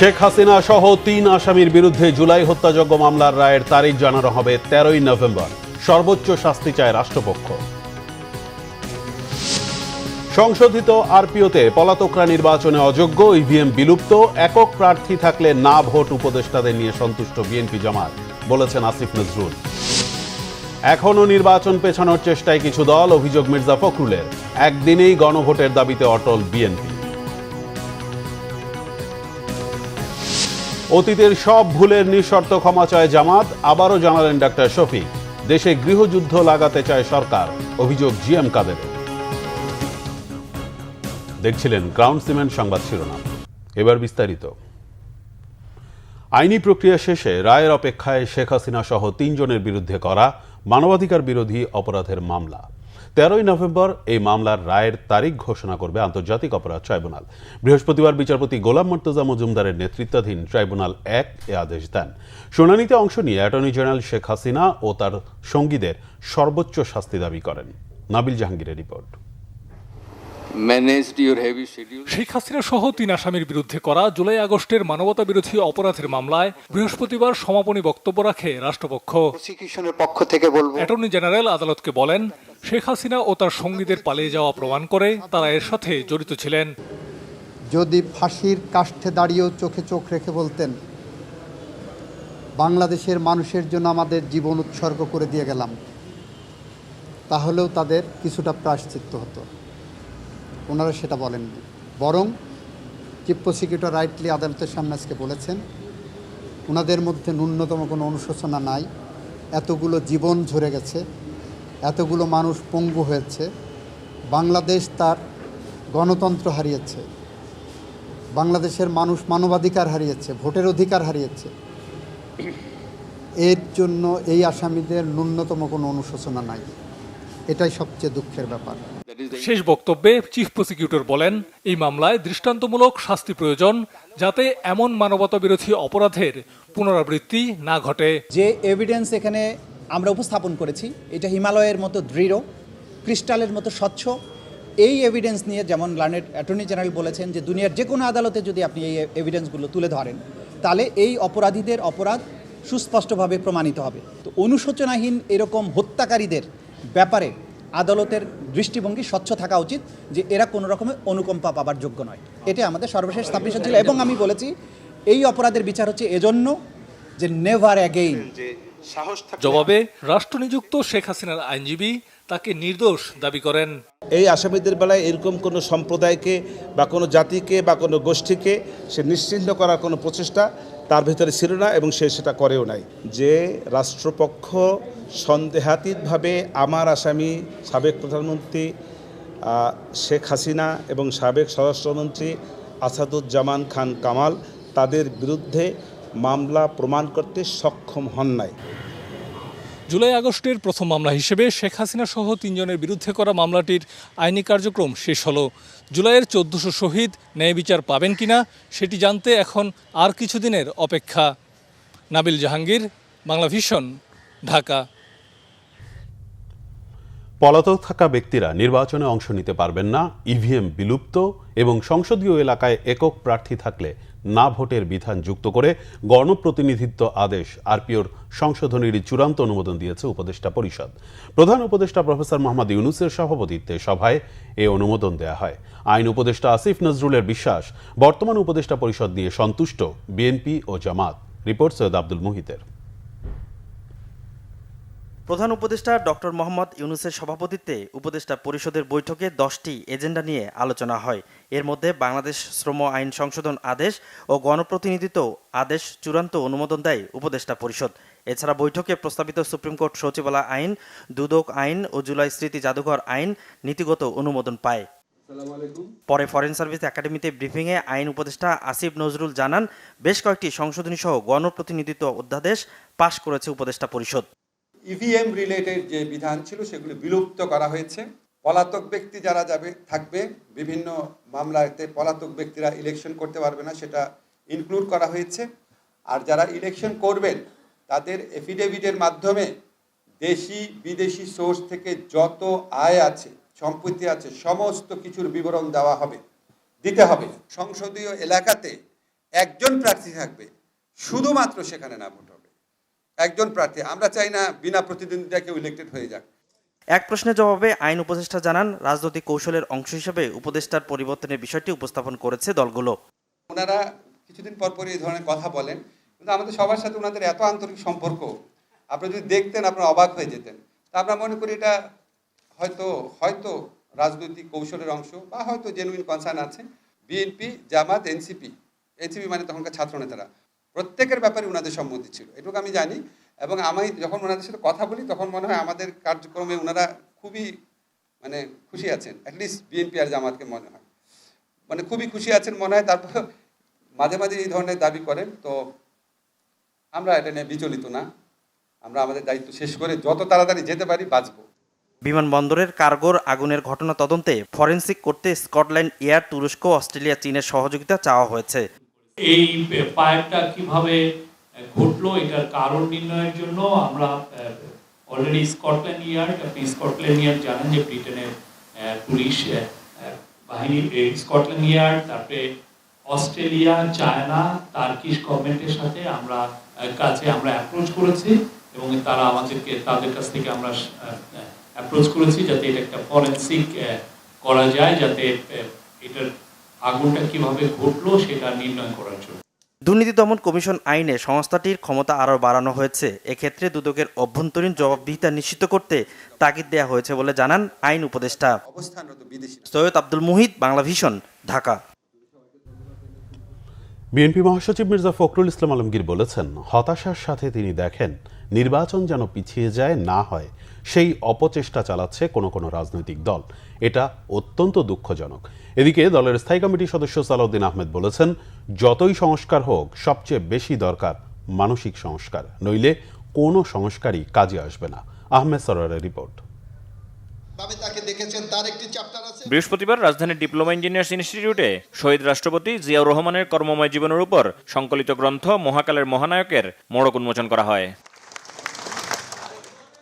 শেখ হাসিনা সহ তিন আসামির বিরুদ্ধে জুলাই হত্যাযজ্ঞ মামলার রায়ের তারিখ জানানো হবে তেরোই নভেম্বর। সর্বোচ্চ শাস্তি চায় রাষ্ট্রপক্ষ। সংশোধিত আরপিওতে পলাতকরা নির্বাচনে অযোগ্য ইভিএম বিলুপ্ত, একক প্রার্থী থাকলে না ভোট উপদেষ্টাদের নিয়ে সন্তুষ্ট বিএনপি জামাত, বলেছেন আসিফ নজরুল। এখনও নির্বাচন পেছানোর চেষ্টায় কিছু দল, অভিযোগ মির্জা ফখরুলের। একদিনেই গণভোটের দাবিতে অটল বিএনপি। অতীতের সব ভুলের নিঃশর্ত ক্ষমা চায় জামাত, আবারও জানালেন ডাক্তার শফিক। দেশে গৃহযুদ্ধ লাগাতে চায় সরকার, অভিযোগ জিএম কাদের দেখছিলেন গ্রাউন্ড সিমেন্ট সংবাদ শিরোনাম। এবার বিস্তারিত। আইনি প্রক্রিয়া শেষে রায়ের অপেক্ষায় শেখ হাসিনা সহ তিনজনের বিরুদ্ধে করা মানবাধিকার বিরোধী অপরাধের মামলা। তেরোই নভেম্বর এই মামলার রায়ের তারিখ ঘোষণা করবে আন্তর্জাতিক অপরাধ ট্রাইব্যুনাল। বৃহস্পতিবার বিচারপতি গোলাম মর্তজা মজুমদারের নেতৃত্বাধীন ট্রাইব্যুনাল এক এ আদেশ দেন। শুনানিতে অংশ নিয়ে অ্যাটর্নি জেনারেল শেখ হাসিনা ও তার সঙ্গীদের সর্বোচ্চ শাস্তি দাবি করেন। নাবিল জাহাঙ্গীরের রিপোর্ট। শেখ হাসিনা সহ তিন আসামির বিরুদ্ধে করা জুলাই আগস্টের মানবতা বিরোধী অপরাধের মামলায় বৃহস্পতিবার সমাপনী বক্তব্য রাখে রাষ্ট্রপক্ষ। পক্ষ থেকে বলব অ্যাটর্নি জেনারেল আদালতকে বলেন শেখ হাসিনা ও তার সঙ্গীদের পালিয়ে যাওয়া প্রমাণ করে তারা এর সাথে জড়িত ছিলেন। যদি ফাঁসির কাষ্ঠে দাঁড়িয়েও চোখে চোখ রেখে বলতেন বাংলাদেশের মানুষের জন্য আমাদের জীবন উৎসর্গ করে দিয়ে গেলাম তাহলেও তাদের কিছুটা প্রায়শ্চিত্ত হতো। ওনারা সেটা বলেননি। বরং চিফ প্রসিকিউটর রাইটলি আদালতের সামনে আজকে বলেছেন, ওনাদের মধ্যে ন্যূনতম কোনো অনুশোচনা নাই। এতগুলো জীবন ঝরে গেছে, এতগুলো মানুষ পঙ্গু হয়েছে, বাংলাদেশ তার গণতন্ত্র হারিয়েছে, বাংলাদেশের মানুষ মানবাধিকার হারিয়েছে, ভোটের অধিকার হারিয়েছে। এর জন্য এই আসামিদের ন্যূনতম কোনো অনুশোচনা নাই। এটাই সবচেয়ে দুঃখের ব্যাপার। শেষ বক্তব্যে চিফ প্রসিকিউটর বলেন এই মামলায় দৃষ্টান্তমূলক শাস্তি প্রয়োজন যাতে এমন মানবতা বিরোধী অপরাধের পুনরাবৃত্তি না ঘটে। যে এভিডেন্স এখানে আমরা উপস্থাপন করেছি এটা হিমালয়ের মতো দৃঢ় ক্রিস্টালের মতো স্বচ্ছ এই এভিডেন্স নিয়ে যেমন লার্নেড অ্যাটর্নি জেনারেল বলেছেন যে দুনিয়ার যে কোনো আদালতে যদি আপনি এই এভিডেন্সগুলো তুলে ধরেন তাহলে এই অপরাধীদের অপরাধ সুস্পষ্টভাবে প্রমাণিত হবে। তো অনুশোচনাহীন এরকম হত্যাকারীদের ব্যাপারে আদালতের দৃষ্টিভঙ্গি স্বচ্ছ থাকা উচিত যে এরা কোনো রকমের অনুকম্পা পাবার যোগ্য নয়। এটা আমাদের সর্বশেষ স্থাপিত ছিল এবং আমি বলেছি এই অপরাধের বিচার হচ্ছে এজন্য যে নেভার অ্যাগেইন জবাবে রাষ্ট্রনিযুক্ত শেখ হাসিনার আইনজীবী তাকে নির্দোষ দাবি করেন। এই আসামিদের বেলায় এরকম কোনো সম্প্রদায়কে বা কোনো জাতিকে বা কোনো গোষ্ঠীকে সে নিশ্চিহ্ন করার কোনো প্রচেষ্টা তার ভিতরে ছিল না এবং সে সেটা করেও নাই। যে রাষ্ট্রপক্ষ সন্দেহাতীতভাবে আমার আসামি, সাবেক প্রধানমন্ত্রী শেখ হাসিনা এবং সাবেক স্বরাষ্ট্রমন্ত্রী আসাদুজ্জামান খান কামাল, তাদের বিরুদ্ধে মামলা প্রমাণ করতে সক্ষম হন নাই। জুলাই আগস্টের প্রথম মামলা হিসেবে শেখ হাসিনা সহ তিনজনের বিরুদ্ধে করা মামলাটির আইনি কার্যক্রম শেষ হলো। জুলাইয়ের চোদ্দশো শহীদ ন্যায় বিচার পাবেন কিনা সেটি জানতে এখন আর কিছুদিনের অপেক্ষা। নাবিল জাহাঙ্গীর, বাংলা ভিশন, ঢাকা। পলাতক থাকা ব্যক্তিরা নির্বাচনে অংশ নিতে পারবেন না, ইভিএম বিলুপ্ত এবং সংসদীয় এলাকায় একক প্রার্থী থাকলে না ভোটের বিধান যুক্ত করে গণপ্রতিনিধিত্ব আদেশ আরপিওর সংশোধনীর চূড়ান্ত অনুমোদন দিয়েছে উপদেষ্টা পরিষদ। প্রধান উপদেষ্টা প্রফেসর মোহাম্মদ ইউনুসের সভাপতিত্বে সভায় এ অনুমোদন দেয়া হয়। আইন উপদেষ্টা আসিফ নজরুলের বিশ্বাস, বর্তমান উপদেষ্টা পরিষদ নিয়ে সন্তুষ্ট বিএনপি ও জামাত। রিপোর্ট সৈয়দ আব্দুল মুহিতের। প্রধান উপদেষ্টা ডক্টর মোহাম্মদ ইউনুসের সভাপতিত্বে উপদেষ্টা পরিষদের বৈঠকে দশটি এজেন্ডা নিয়ে আলোচনা হয়। এর মধ্যে বাংলাদেশ শ্রম আইন সংশোধন আদেশ ও গণপ্রতিনিধিত্ব আদেশ চূড়ান্ত অনুমোদন দেয় উপদেষ্টা পরিষদ। এছাড়া বৈঠকে প্রস্তাবিত সুপ্রিম কোর্ট সচিবালয় আইন, দুদক আইন ও জুলাই স্মৃতি জাদুঘর আইন নীতিগত অনুমোদন পায়। পরে ফরেন সার্ভিস একাডেমিতে ব্রিফিংয়ে আইন উপদেষ্টা আসিফ নজরুল জানান, বেশ কয়েকটি সংশোধনী সহ গণপ্রতিনিধিত্ব অধ্যাদেশ পাশ করেছে উপদেষ্টা পরিষদ। ইভিএম রিলেটেড যে বিধান ছিল, সেগুলি বিলুপ্ত করা হয়েছে। পলাতক ব্যক্তি যারা যাবে, থাকবে, বিভিন্ন মামলাতে পলাতক ব্যক্তিরা ইলেকশন করতে পারবে না, সেটা ইনক্লুড করা হয়েছে। আর যারা ইলেকশন করবেন, তাদের এফিডেভিটের মাধ্যমে দেশি, বিদেশি সোর্স থেকে যত আয় আছে, সম্পত্তি আছে, সমস্ত কিছুর বিবরণ দেওয়া হবে। দিতে হবে। সংসদীয় এলাকাতে একজন প্রার্থী থাকবে, শুধুমাত্র সেখানে না ভোট হবে একজন প্রার্থী। আমরা চাই না বিনা প্রতিদ্বন্দ্বিতা কেউ ইলেক্টেড হয়ে যাক। এক প্রশ্নের জবাবে আইন উপদেষ্টা জানান রাজনৈতিক কৌশলের অংশ হিসেবে উপদেষ্টার পরিবর্তনের বিষয়টি উপস্থাপন করেছে দলগুলো। ওনারা কিছুদিন পর পর এই ধরনের কথা বলেন কিন্তু আমাদের সবার সাথে ওনাদের এত আন্তরিক সম্পর্ক আপনি যদি দেখতেন আপনারা অবাক হয়ে যেতেন। তা আমরা মনে করি এটা হয়তো হয়তো রাজনৈতিক কৌশলের অংশ বা হয়তো জেনুইন কনসার্ন আছে। বিএনপি জামাত এনসিপি এনসিপি মানে তখনকার ছাত্রনেতারা প্রত্যেকের ব্যাপারে ওনাদের সম্মতি ছিল, এটুকু আমি জানি। এবং আমি যখন ওনাদের সাথে কথা বলি, তখন মনে হয় আমাদের কার্যক্রমে ওনারা খুবই মানে খুশি আছেন অ্যাটলিস্ট বিএনপি আর জামাতকে মনে হয়। মানে খুবই খুশি আছেন মনে হয়, তারপর মাঝে মাঝে এই ধরনের দাবি করেন, তো আমরা এটা নিয়ে বিচলিত না। আমরা আমাদের দায়িত্ব শেষ করে যত তাড়াতাড়ি যেতে পারি বাঁচবো। বিমানবন্দরের কার্গোর আগুনের ঘটনা তদন্তে ফরেনসিক করতে স্কটল্যান্ড, এয়ার, তুরস্ক অস্ট্রেলিয়া, চীনের সহযোগিতা চাওয়া হয়েছে। এই ফায়ারটা কীভাবে ঘটলো, এটার কারণ নির্ণয়ের জন্য আমরা অলরেডি স্কটল্যান্ড ইয়ার্ড আপনি স্কটল্যান্ড ইয়ার্ড জানেন যে ব্রিটেনের পুলিশ বাহিনী স্কটল্যান্ড ইয়ার্ড তারপরে অস্ট্রেলিয়া, চায়না তার্কিশ গভর্নমেন্টের সাথে আমরা কাছে আমরা অ্যাপ্রোচ করেছি এবং তারা আমাদেরকে, তাদের কাছ থেকে আমরা অ্যাপ্রোচ করেছি যাতে এটা একটা ফরেন্সিক করা যায়, যাতে এটার আগুনটা কীভাবে ঘটলো সেটা নির্ণয় করার জন্য। দুর্নীতি দমন কমিশন আইনে সংস্থাটির ক্ষমতা আরও বাড়ানো হয়েছে। এক্ষেত্রে দুদকের অভ্যন্তরীণ জবাবদিহিতা নিশ্চিত করতে তাগিদ দেওয়া হয়েছে বলে জানান আইন উপদেষ্টা। সৈয়দ আব্দুল মুহিত বাংলা ভিশন ঢাকা। বিএনপি মহাসচিব মির্জা ফখরুল ইসলাম আলমগীর বলেছেন, হতাশার সাথে তিনি দেখেন, নির্বাচন যেন পিছিয়ে যায়, না হয় সেই অপচেষ্টা চালাচ্ছে কোনো কোনো রাজনৈতিক দল। এটা অত্যন্ত দুঃখজনক। এদিকে দলের স্থায়ী কমিটির সদস্য সালাউদ্দিন আহমেদ বলেছেন, যতই সংস্কার হোক, সবচেয়ে বেশি দরকার মানসিক সংস্কার, নইলে কোনো সংস্কারই কাজে আসবে না। আহমেদ সরোয়ারের রিপোর্ট ভাবে তাকে দেখেছেন তার একটি চ্যাপ্টার আছে বৃহস্পতিবার রাজধানীর ডিপ্লোমা ইঞ্জিনিয়ার্স ইনস্টিটিউটে শহীদ রাষ্ট্রপতি জিয়াউর রহমানের কর্মময় জীবনের উপর সংকলিত গ্রন্থ মহাকালের মহানায়কের মোড়ক উন্মোচন করা হয়।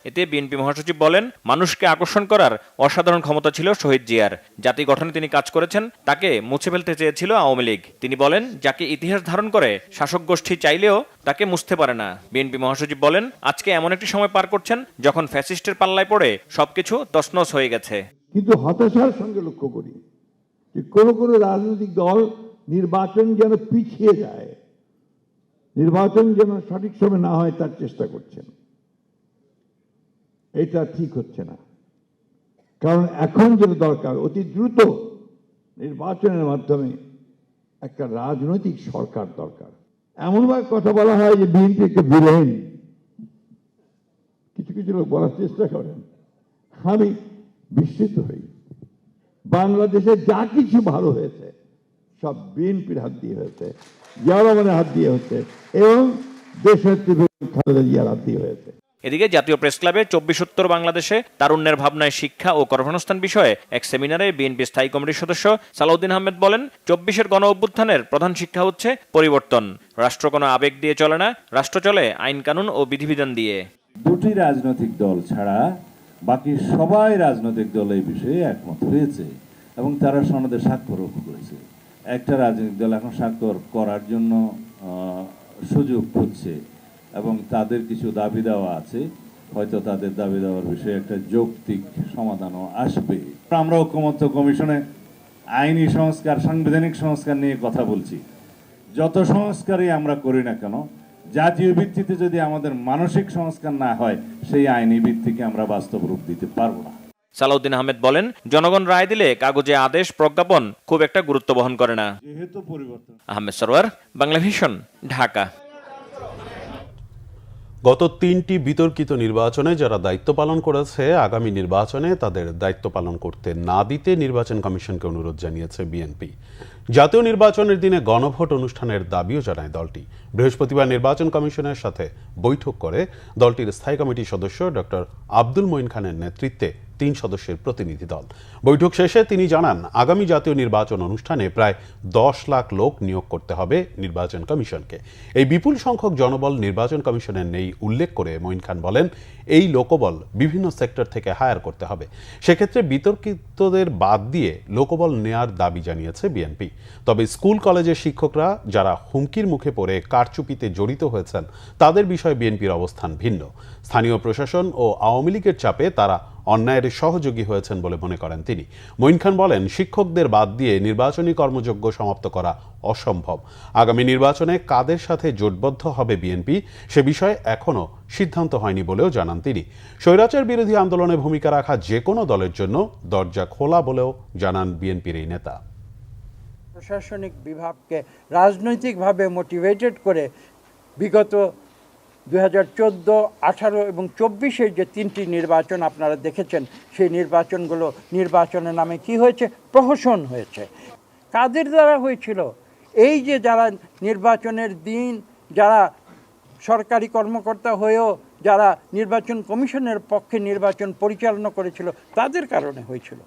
এতে বিএনপি মহাসচিব বলেন, মানুষকে আকর্ষণ করার অসাধারণ ক্ষমতা ছিল শহীদ জিয়ার। জাতি গঠনে তিনি কাজ করেছেন, তাকে মুছে ফেলতে চেয়েছিল আওয়ামী লীগ। তিনি বলেন, যাকে ইতিহাস ধারণ করে শাসক গোষ্ঠী চাইলেও তাকে মুছতে পারে না। বিএনপি মহাসচিব বলেন, আজকে এমন একটি সময় পার করছেন যখন ফ্যাসিস্টের পাল্লায় পড়ে সবকিছু তছনছ হয়ে গেছে। কিন্তু হতাশার সঙ্গে লক্ষ্য করি যে কোনো কোনো রাজনৈতিক দল নির্বাচন যেন পিছিয়ে যায়, নির্বাচন যেন সঠিক সময় না হয় তার চেষ্টা করছেন। এটা ঠিক হচ্ছে না। কারণ এখন যেটা দরকার, অতি দ্রুত নির্বাচনের মাধ্যমে একটা রাজনৈতিক সরকার দরকার। এমনভাবে কথা বলা হয় যে বিএনপি একটা বিরোহীন। কিছু কিছু লোক বলার চেষ্টা করেন। আমি বিস্মিত হই। বাংলাদেশে যা কিছু ভালো হয়েছে, সব বিএনপির হাত দিয়ে হয়েছে রহমানের হাত দিয়ে হচ্ছে এবং দেশের খালেদা জিয়ার হাত দিয়ে হয়েছে। এদিকে জাতীয় প্রেস ক্লাবে চব্বিশ উত্তর বাংলাদেশে তারুণ্যের ভাবনায় শিক্ষা ও কর্মসংস্থান বিষয়ে এক সেমিনারে বিএনপি স্থায়ী কমিটির সদস্য সালাউদ্দিন আহমেদ বলেন, চব্বিশের গণ অভ্যুত্থানের প্রধান শিক্ষা হচ্ছে পরিবর্তন। রাষ্ট্র কোনো আবেগ দিয়ে চলে না, রাষ্ট্র চলে আইন কানুন ও বিধিবিধান দিয়ে। দুটি রাজনৈতিক দল ছাড়া বাকি সবাই রাজনৈতিক দল এই বিষয়ে একমত হয়েছে এবং তারা সনদে স্বাক্ষরও করেছে। একটা রাজনৈতিক দল এখন স্বাক্ষর করার জন্য সুযোগ খুঁজছে। এবং তাদের কিছু দাবি দেওয়া আছে। হয়তো তাদের দাবি দেওয়ার বিষয়ে একটা যৌক্তিক সমাধানও আসবে। আমরা ঐক্যমত্য কমিশনে আইনি সংস্কার সাংবিধানিক সংস্কার নিয়ে কথা বলছি। যত সংস্কারই আমরা করি না কেন জাতীয় ভিত্তিতে যদি আমাদের মানসিক সংস্কার না হয় সেই আইনি ভিত্তিকে আমরা বাস্তব রূপ দিতে পারব না। সালাউদ্দিন আহমেদ বলেন জনগণ রায় দিলে কাগজে আদেশ প্রজ্ঞাপন খুব একটা গুরুত্ব বহন করে না। যেহেতু পরিবর্তন। আহমেদ সরোয়ার বাংলা ভিশন ঢাকা। গত তিনটি বিতর্কিত নির্বাচনে যারা দায়িত্ব পালন করেছে, আগামী নির্বাচনে তাদের দায়িত্ব পালন করতে না দিতে নির্বাচন কমিশনকে অনুরোধ জানিয়েছে বিএনপি। জাতীয় নির্বাচনের দিনে গণভোট অনুষ্ঠানের দাবিও জানায় দলটি। বৃহস্পতিবার নির্বাচন কমিশনের সাথে বৈঠক করে দলটির স্থায়ী কমিটির সদস্য ডক্টর আব্দুল মঈন খানের নেতৃত্বে তিন সদস্যের প্রতিনিধি দল। বৈঠক শেষে তিনি জানান, আগামী জাতীয় নির্বাচন অনুষ্ঠানে প্রায় দশ লাখ লোক নিয়োগ করতে হবে নির্বাচন কমিশনকে। এই বিপুল সংখ্যক জনবল নির্বাচন কমিশনের নেই উল্লেখ করে মঈন খান বলেন, এই লোকবল বিভিন্ন সেক্টর থেকে হায়ার করতে হবে। সেক্ষেত্রে বিতর্কিতদের বাদ দিয়ে লোকবল নেয়ার দাবি জানিয়েছে বিএনপি। তবে স্কুল, কলেজের শিক্ষকরা যারা হুমকির মুখে পড়ে কারচুপিতে জড়িত হয়েছেন, তাদের বিষয়ে বিএনপির অবস্থান ভিন্ন। স্থানীয় প্রশাসন ও আওয়ামী লীগের চাপে তারা অন্যায়ের সহযোগী হয়েছেন বলে মনে করেন তিনি। মঈন খান বলেন, শিক্ষকদের বাদ দিয়ে নির্বাচনী কর্মযজ্ঞ সমাপ্ত করা অসম্ভব। আগামী নির্বাচনে কাদের সাথে জোটবদ্ধ হবে বিএনপি সে বিষয়ে এখনও সিদ্ধান্ত হয়নি বলেও জানান তিনি। স্বৈরাচার বিরোধী আন্দোলনে ভূমিকা রাখা যে কোনো দলের জন্য দরজা খোলা বলেও জানান বিএনপির এই নেতা। প্রশাসনিক বিভাগকে রাজনৈতিকভাবে মোটিভেটেড করে বিগত দু হাজার চোদ্দ, আঠারো এবং চব্বিশের যে তিনটি নির্বাচন আপনারা দেখেছেন, সেই নির্বাচনগুলো নির্বাচনের নামে কি হয়েছে? প্রহসন হয়েছে। কাদের দ্বারা হয়েছিল? এই যে যারা নির্বাচনের দিন, যারা সরকারি কর্মকর্তা হয়েও যারা নির্বাচন কমিশনের পক্ষে নির্বাচন পরিচালনা করেছিল, তাদের কারণে হয়েছিল।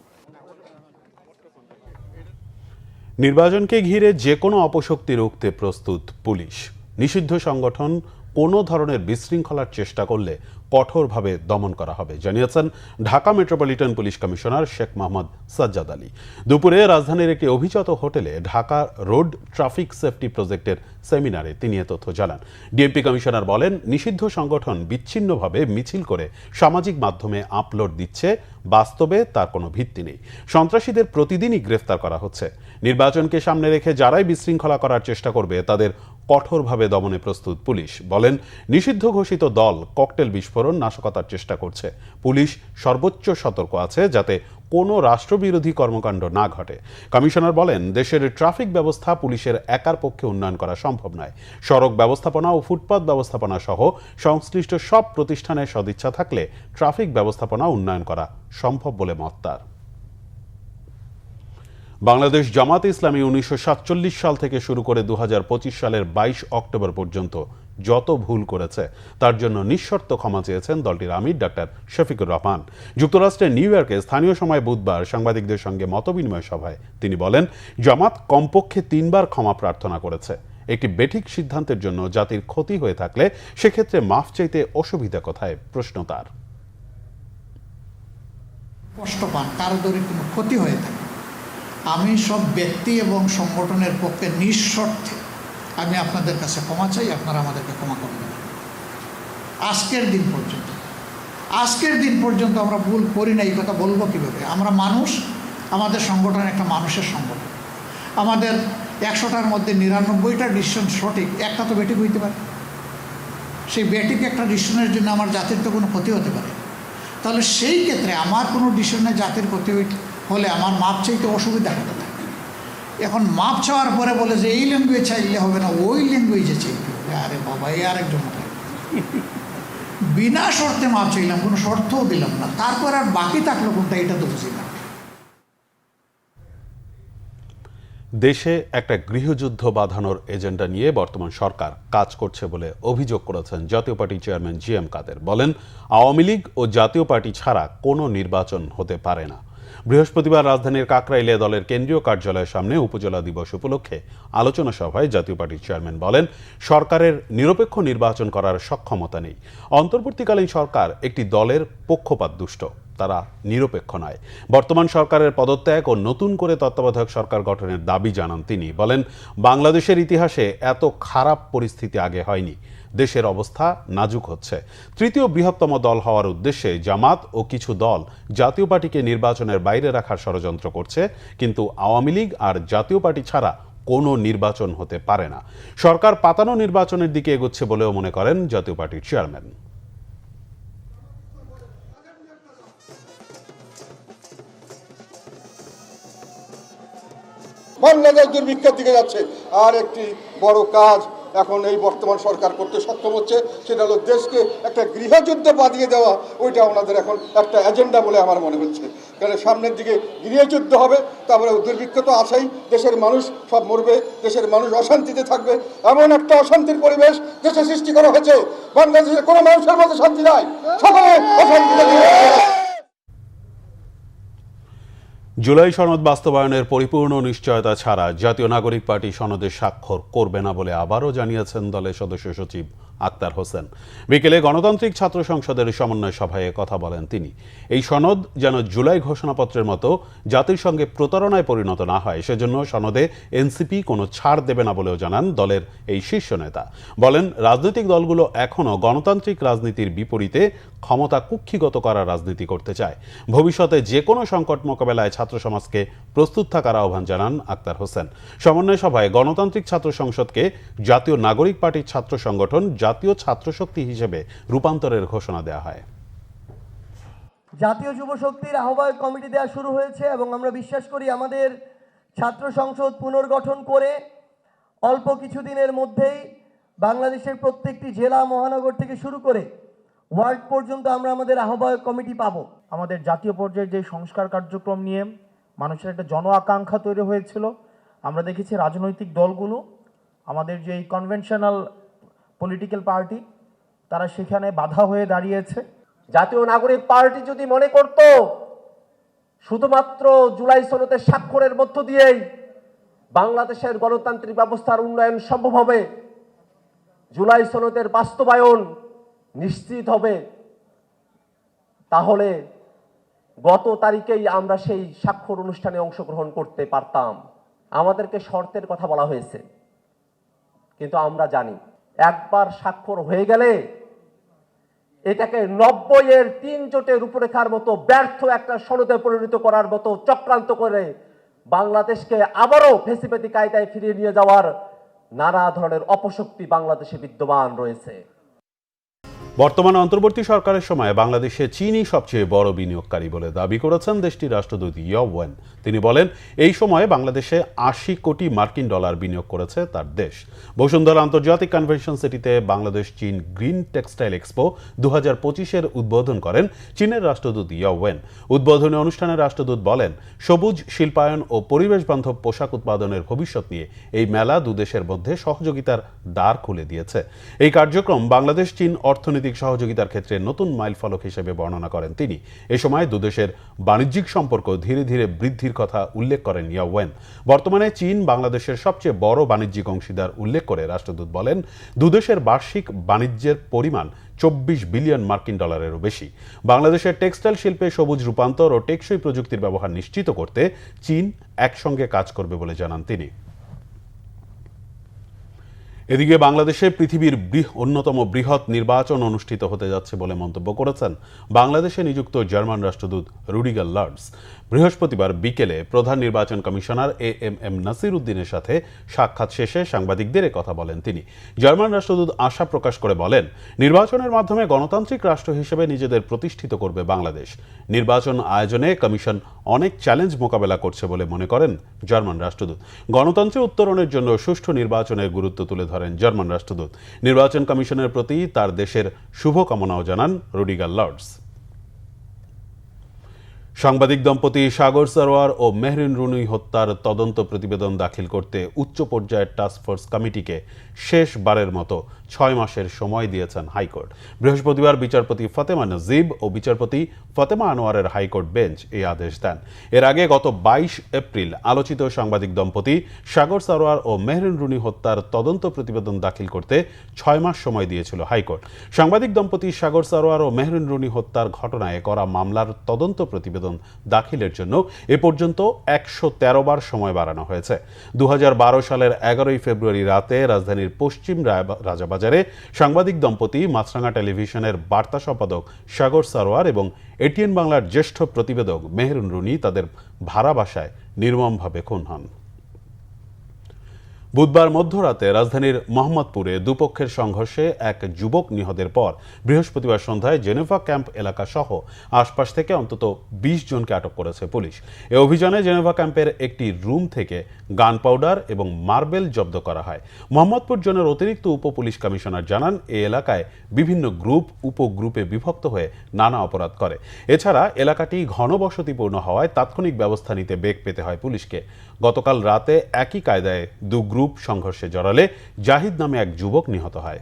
নির্বাচনকে ঘিরে যে কোনো অপশক্তি রুখতে প্রস্তুত পুলিশ। নিষিদ্ধ সংগঠন কোনো ধরনের বিশৃঙ্খলার চেষ্টা করলে কঠোরভাবে দমন করা হবে, জানিয়েছেন Dhaka metropolitan police commissioner Sheikh Mohammad Sajjad Ali. দুপুরে রাজধানীর একটি অভিজাত হোটেলে ঢাকা রোড ট্রাফিক সেফটি প্রজেক্টের সেমিনারে তিনি এ তথ্য জানান। ডিএমপি কমিশনার বলেন, নিষিদ্ধ সংগঠন বিচ্ছিন্নভাবে মিছিল করে সামাজিক মাধ্যমে আপলোড দিচ্ছে, বাস্তবে তার কোনো ভিত্তি নেই। সন্ত্রাসীদের প্রতিদিনই গ্রেফতার করা হচ্ছে। নির্বাচনকে সামনে রেখে যারাই বিশৃঙ্খলা করার চেষ্টা করবে, তাদের কঠোরভাবে দমনে প্রস্তুত পুলিশ। বলেন, নিষিদ্ধ ঘোষিত দল ককটেল বিস্ফোরণ নাশকতার চেষ্টা করছে। পুলিশ সর্বোচ্চ সতর্ক আছে যাতে কোনো রাষ্ট্রবিরোধী কর্মকাণ্ড না ঘটে। কমিশনার বলেন, দেশের ট্রাফিক ব্যবস্থা পুলিশের একার পক্ষে উন্নয়ন করা সম্ভব নয়। সড়ক ব্যবস্থাপনা ও ফুটপাত ব্যবস্থাপনা সহ সংশ্লিষ্ট সব প্রতিষ্ঠানের সদিচ্ছা থাকলে ট্রাফিক ব্যবস্থাপনা উন্নয়ন করা সম্ভব বলে মত তার। বাংলাদেশ জামাত ইসলামী উনিশশো সাতচল্লিশ সাল থেকে শুরু করে দু হাজার পঁচিশ সালের বাইশ অক্টোবর পর্যন্ত যত ভুল করেছে, তার জন্য নিঃশর্ত ক্ষমা চেয়েছেন দলটির আমির ডাক্তার শফিকুর রহমান। যুক্তরাষ্ট্রের নিউ ইয়র্কে স্থানীয় সময় বুধবার সাংবাদিকদের সঙ্গে মতবিনিময় সভায় তিনি বলেন, জামাত কমপক্ষে তিনবার ক্ষমা প্রার্থনা করেছে। একটি বেঠিক সিদ্ধান্তের জন্য জাতির ক্ষতি হয়ে থাকলে সেক্ষেত্রে মাফ চাইতে অসুবিধা কোথায়? প্রশ্ন তার। কষ্ট পান কোনো ক্ষতি হয়ে থাকে আমি সব ব্যক্তি এবং সংগঠনের পক্ষে নিঃস্বার্থে আমি আপনাদের কাছে ক্ষমা চাই, আপনারা আমাদেরকে ক্ষমা করবেন আজকের দিন পর্যন্ত, আজকের দিন পর্যন্ত আমরা ভুল করি না, এই কথা বলব কীভাবে? আমরা মানুষ, আমাদের সংগঠন একটা মানুষের সংগঠন। আমাদের একশোটার মধ্যে নিরানব্বইটা ডিসিশন সঠিক, একটা তো বেটিক হইতে পারে। সেই বেটিক একটা ডিসিশনের জন্য আমার জাতির তো কোনো ক্ষতি হতে পারে। তাহলে সেই ক্ষেত্রে আমার কোনো ডিসিশনে জাতির ক্ষতি হলে আমার মাপ চাইতে অসুবিধা না এখন মাপ চাওয়ার পরে বলে যে, এই ল্যাঙ্গুয়েজ চাইলে হবে না, ওই ল্যাঙ্গুয়েজে হবে। আরে বাবা, এই আরেকজন বিনা শর্তে মাপ চাইলাম, কোনো শর্তও দিলাম না। তারপর আর বাকি থাকল কোনটা, এটা তো বুঝি না। দেশে একটা গৃহযুদ্ধ বাঁধানোর এজেন্ডা নিয়ে বর্তমান সরকার কাজ করছে বলে অভিযোগ করেছেন Jatiya Party chairman G M Quader. বলেন, আওয়ামী লীগ ও জাতীয় পার্টি ছাড়া কোনো নির্বাচন হতে পারে না। বৃহস্পতিবার রাজধানীর কাকরাইলে দলের কেন্দ্রীয় কার্যালয়ের সামনে উপজেলা দিবস উপলক্ষে আলোচনা সভায় জাতীয় পার্টির চেয়ারম্যান বলেন, সরকারের নিরপেক্ষ নির্বাচন করার সক্ষমতা নেই। অন্তর্বর্তীকালীন সরকার একটি দলের পক্ষপাত দুষ্ট, তারা নিরপেক্ষ নয়। বর্তমান সরকারের পদত্যাগ ও নতুন করে তত্ত্বাবধায়ক সরকার গঠনের দাবি জানান তিনি। বলেন, বাংলাদেশের ইতিহাসে এত খারাপ পরিস্থিতি আগে হয়নি। দেশের অবস্থা নাজুক হচ্ছে। তৃতীয় বৃহত্তম দল হওয়ার উদ্দেশ্যে জামাত ও কিছু দল জাতীয় পার্টিকে নির্বাচনের বাইরে রাখার ষড়যন্ত্র করছে, কিন্তু আওয়ামী লীগ আর জাতীয় পার্টি ছাড়া কোনো নির্বাচন হতে পারে না। সরকার পাতানো নির্বাচনের দিকে এগোচ্ছে বলেও মনে করেন জাতীয় পার্টির চেয়ারম্যান। বাংলাদেশ দুর্ভিক্ষের দিকে যাচ্ছে। আর একটি বড় কাজ এখন এই বর্তমান সরকার করতে সক্ষম হচ্ছে, সেটা হলো দেশকে একটা গৃহযুদ্ধ বাঁধিয়ে দেওয়া, ওইটা ওনাদের এখন একটা এজেন্ডা বলে আমার মনে হচ্ছে। কারণ সামনের দিকে গৃহযুদ্ধ হবে, তারপরে দুর্ভিক্ষ তো আছেই, দেশের মানুষ সব মরবে, দেশের মানুষ অশান্তিতে থাকবে। এমন একটা অশান্তির পরিবেশ দেশে সৃষ্টি করা হয়েছে, বাংলাদেশের কোনো মানুষের মধ্যে শান্তি নাই। সকলে অশান্তিতে জুলাই সনদ বাস্তবায়নের পরিপূর্ণ নিশ্চয়তা ছাড়া জাতীয় নাগরিক পার্টি সনদে স্বাক্ষর করবে না বলে আবারও জানিয়েছেন দলের সদস্য সচিব আক্তার হোসেন। বিকেলে গণতান্ত্রিক ছাত্র সংসদের সমন্বয় সভায় কথা বলেন তিনি। এই সনদ যেন জুলাই ঘোষণাপত্রের মতো জাতির সঙ্গে প্রতারণায় পরিণত না হয়, সেজন্য সনদে এনসিপি কোনো ছাড় দেবে না বলেও জানান দলের এই শীর্ষ নেতা। বলেন, রাজনৈতিক দলগুলো এখনও গণতান্ত্রিক রাজনীতির বিপরীতে ক্ষমতা কুক্ষিগত করার রাজনীতি করতে চায়। ভবিষ্যতে যে কোনো সংকট মোকাবেলায় ছাত্র সমাজকে প্রস্তুত থাকার আহ্বান জানান আক্তার হোসেন। সমন্বয় সভায় গণতান্ত্রিক ছাত্র সংসদকে জাতীয় নাগরিক পার্টির ছাত্র সংগঠন জাতীয় ছাত্র শক্তি হিসেবে রূপান্তরের ঘোষণা দেওয়া হয়। জাতীয় যুব শক্তির আহ্বায়ক কমিটি দেওয়া শুরু হয়েছে এবং আমরা বিশ্বাস করি আমাদের ছাত্র সংসদ পুনর্গঠন করে অল্প কিছুদিনের মধ্যেই বাংলাদেশের প্রত্যেকটি জেলা মহানগর থেকে শুরু করে ওয়ার্ড পর্যন্ত আমরা আমাদের আহ্বায়ক কমিটি পাব। আমাদের জাতীয় পর্যায়ে যে সংস্কার কার্যক্রম নিয়ে মানুষের একটা জন আকাঙ্ক্ষা তৈরি হয়েছিল আমরা দেখেছি রাজনৈতিক দলগুলো আমাদের যে এই কনভেনশনাল পলিটিক্যাল পার্টি তারা সেখানে বাধা হয়ে দাঁড়িয়েছে। জাতীয় নাগরিক পার্টি যদি মনে করত, শুধুমাত্র জুলাই সনদের স্বাক্ষরের মধ্য দিয়েই বাংলাদেশের গণতান্ত্রিক ব্যবস্থার উন্নয়ন সম্ভব হবে, জুলাই সনদের বাস্তবায়ন নিশ্চিত হবে, তাহলে গত তারিখেই আমরা সেই স্বাক্ষর অনুষ্ঠানে অংশগ্রহণ করতে পারতাম। আমাদেরকে শর্তের কথা বলা হয়েছে, কিন্তু আমরা জানি একবার স্বাক্ষর হয়ে গেলে এটাকে নব্বই এর তিন জোটের রূপরেখার মতো ব্যর্থ একটা সনদে পরিণত করার মতো চক্রান্ত করে বাংলাদেশকে আবারও ফেসিপেতি কায়দায় ফিরিয়ে নিয়ে যাওয়ার নানা ধরনের অপশক্তি বাংলাদেশে বিদ্যমান রয়েছে। বর্তমানে অন্তর্বর্তী সরকারের সময় বাংলাদেশে চীনই সবচেয়ে বড় বিনিয়োগকারী বলে দাবি করেছেন দেশটির রাষ্ট্রদূত ইয় ওয়েন। তিনি বলেন, এই সময়ে বাংলাদেশে আশি কোটি মার্কিন ডলার বিনিয়োগ করেছে তার দেশ। বসুন্ধরা আন্তর্জাতিক কনভেনশন সিটিতে বাংলাদেশ চীন গ্রিন টেক্সটাইল এক্সপো দু হাজার পঁচিশের উদ্বোধন করেন চীনের রাষ্ট্রদূত ইয় ওয়েন। উদ্বোধনী অনুষ্ঠানে রাষ্ট্রদূত বলেন, সবুজ শিল্পায়ন ও পরিবেশ বান্ধব পোশাক উৎপাদনের ভবিষ্যৎ নিয়ে এই মেলা দুদেশের মধ্যে সহযোগিতার দ্বার খুলে দিয়েছে। এই কার্যক্রম বাংলাদেশ চীন অর্থনৈতিক সহযোগিতার ক্ষেত্রে নতুন মাইলফলক হিসেবে বর্ণনা করেন তিনি। এ সময় দুদেশের বাণিজ্যিক সম্পর্ক ধীরে ধীরে বৃদ্ধির কথা উল্লেখ করেন ইয়াওয়েন বর্তমানে চীন বাংলাদেশের সবচেয়ে বড় বাণিজ্যিক অংশীদার উল্লেখ করে রাষ্ট্রদূত বলেন, দুদেশের বার্ষিক বাণিজ্যের পরিমাণ চব্বিশ বিলিয়ন মার্কিন ডলারেরও বেশি। বাংলাদেশের টেক্সটাইল শিল্পে সবুজ রূপান্তর ও টেকসই প্রযুক্তির ব্যবহার নিশ্চিত করতে চীন একসঙ্গে কাজ করবে বলে জানান তিনি। এদিকে বাংলাদেশে পৃথিবীর অন্যতম বৃহৎ নির্বাচন অনুষ্ঠিত হতে যাচ্ছে বলে মন্তব্য করেছেন বাংলাদেশে নিযুক্ত জার্মান রাষ্ট্রদূত রুডিগার লার্ডস বৃহস্পতিবার বিকেলে প্রধান নির্বাচন commissioner A M M Nasir উদ্দিনের সাথে সাক্ষাৎ শেষে সাংবাদিকদের কথা বলেন তিনি। জার্মান রাষ্ট্রদূত আশা প্রকাশ করে বলেন, নির্বাচনের মাধ্যমে গণতান্ত্রিক রাষ্ট্র হিসেবে নিজেদের প্রতিষ্ঠিত করবে বাংলাদেশ। নির্বাচন আয়োজনে কমিশন অনেক চ্যালেঞ্জ মোকাবেলা করছে বলে মনে করেন জার্মান রাষ্ট্রদূত। গণতন্ত্রে উত্তরণের জন্য সুষ্ঠু নির্বাচনের গুরুত্ব তুলে ধরেন জার্মান রাষ্ট্রদূত। নির্বাচন কমিশনের প্রতি তার দেশের শুভকামনাও জানান রুডিগার লর্ডস। সাংবাদিক দম্পতি সাগর সরোয়ার ও মেহরিন রুনি হত্যার তদন্ত প্রতিবেদন দাখিল করতে উচ্চ পর্যায়ের টাস্কফোর্স কমিটিকে শেষবারের মতো ছয় মাসের সময় দিয়েছেন হাইকোর্ট। বৃহস্পতিবার বিচারপতি ফতেমা নজিব ও বিচারপতি ফতেমা আনোয়ারের হাইকোর্ট বেঞ্চ এই আদেশ দেন। এর আগে গত বাইশ এপ্রিল আলোচিত সাংবাদিক দম্পতি সাগর সরোয়ার ও মেহরিন রুনি হত্যার তদন্ত প্রতিবেদন দাখিল করতে ছয় মাস সময় দিয়েছিল হাইকোর্ট। সাংবাদিক দম্পতি সাগর সরোয়ার ও মেহরিন রুনি হত্যার ঘটনায় করা মামলার তদন্ত প্রতিবেদন দাখিলের জন্য এ পর্যন্ত একশো তেরো বার সময় বাড়ানো হয়েছে। দু হাজার বারো সালের এগারোই ফেব্রুয়ারি রাতে রাজধানীর পশ্চিম রাজাবাজারে সাংবাদিক দম্পতি মাছরাঙা টেলিভিশনের বার্তা সম্পাদক সাগর সারোয়ার এবং এটিএন বাংলার জ্যেষ্ঠ প্রতিবেদক মেহরুন রুনি তাদের ভাড়া বাসায় নির্মমভাবে খুন হন। বুধবার মধ্যরাতে রাজধানীর মোহাম্মদপুরে দুপক্ষের সংঘর্ষে এক যুবক নিহতের পর বৃহস্পতিবার সন্ধ্যায় জেনেভা ক্যাম্প এলাকা সহ আশপাশ থেকে অন্তত বিশ জনকে আটক করেছে পুলিশ। এ অভিযানে জেনেভা ক্যাম্পের একটি রুম থেকে গান পাউডার এবং মার্বেল জব্দ করা হয়। মোহাম্মদপুর জোনের অতিরিক্ত উপ পুলিশ কমিশনার জানান, এ এলাকায় বিভিন্ন গ্রুপ, উপগ্রুপে বিভক্ত হয়ে নানা অপরাধ করে। এছাড়া এলাকাটি ঘনবসতিপূর্ণ হওয়ায় তাৎক্ষণিক ব্যবস্থা নিতে বেগ পেতে হয় পুলিশকে। গতকাল রাতে একই কায়দায় দু গ্রুপ সংঘর্ষে জড়ালে জাহিদ নামে এক যুবক নিহত হয়।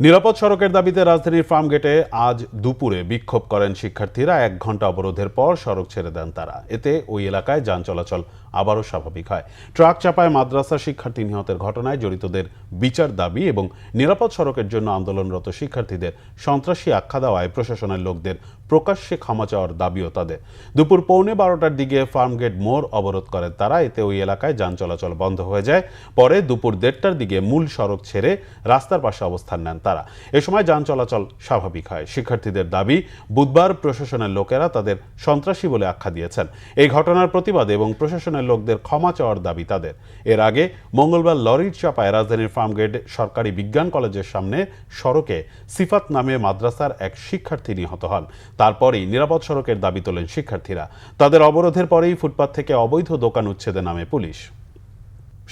নিরাপদ সড়কের দাবিতে রাজধানীর ফার্মগেটে আজ দুপুরে বিক্ষোভ করেন শিক্ষার্থীরা। এক ঘণ্টা অবরোধের পর সড়ক ছেড়ে দেন তারা। এতে ওই এলাকায় যান চলাচল আবারও স্বাভাবিক হয়। ট্রাক চাপায় মাদ্রাসা শিক্ষার্থী নিহতের ঘটনায় জড়িতদের বিচার দাবি এবং নিরাপদ সড়কের জন্য আন্দোলনরত শিক্ষার্থীদের সন্ত্রাসী আখ্যা দেওয়ায় প্রশাসনের লোকদের প্রকাশ্যে ক্ষমা চাওয়ার দাবিও তাদের। দুপুর পৌনে বারোটার দিকে ফার্মগেট মোড় অবরোধ করেন তারা, এতে ওই এলাকায় যান চলাচল বন্ধ হয়ে যায়। পরে দুপুর দেড়টার দিকে মূল সড়ক ছেড়ে রাস্তার পাশে অবস্থান নেন তারা। এ সময় যান চলাচল স্বাভাবিক হয়। শিক্ষার্থীদের দাবি, বুধবার প্রশাসনের লোকেরা তাদের সন্ত্রাসী বলে আখ্যা দিয়েছেন। এই ঘটনার প্রতিবাদে এবং প্রশাসনের লোকদের ক্ষমা চাওয়ার দাবি তাদের। এর আগে মঙ্গলবার লরির চাপায় রাজধানীর ফার্মগেট সরকারি বিজ্ঞান কলেজের সামনে সড়কে সিফাত নামে মাদ্রাসার এক শিক্ষার্থী নিহত হন। তারপরেই নিরাপদ সড়কের দাবি তোলেন শিক্ষার্থীরা। তাদের অবরোধের পরেই ফুটপাত থেকে অবৈধ দোকান উচ্ছেদে নামে পুলিশ।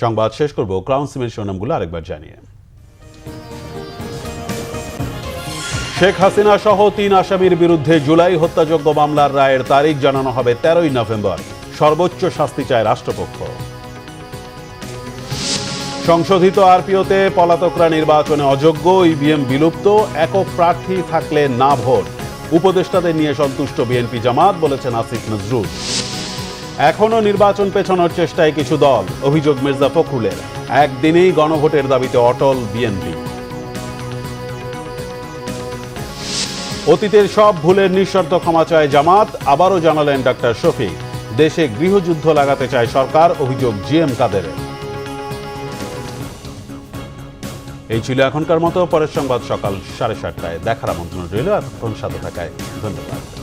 সংবাদ শেষ করব ক্রাউন সিমেন্ট শিরোনামগুলো আরেকবার জানিয়ে। শেখ হাসিনা সহ তিন আসামির বিরুদ্ধে জুলাই হত্যাযোগ্য মামলার রায়ের তারিখ জানানো হবে তেরোই নভেম্বর। সর্বোচ্চ শাস্তি চায় রাষ্ট্রপক্ষ। সংশোধিত আরপিওতে পলাতকরা নির্বাচনে অযোগ্য, ইভিএম বিলুপ্ত, একক প্রার্থী থাকলে না ভোট। উপদেষ্টাদের নিয়ে সন্তুষ্ট বিএনপি জামাত, বলেছেন আসিফ নজরুল। এখনও নির্বাচন পেছানোর চেষ্টায় কিছু দল, অভিযোগ মির্জা ফখরুলের। একদিনেই গণভোটের দাবিতে অটল বিএনপি। অতীতের সব ভুলের নিঃশর্ত ক্ষমা চায় জামাত, আবারও জানালেন ডাক্তার শফিক। দেশে গৃহযুদ্ধ লাগাতে চায় সরকার, অভিযোগ জিএম কাদেরের। এই ছিল এখনকার মতো পরের সংবাদ সকাল সাড়ে সাতটায়। দেখার আমন্ত্রণ রইল এতক্ষণ সাথে থাকায় ধন্যবাদ।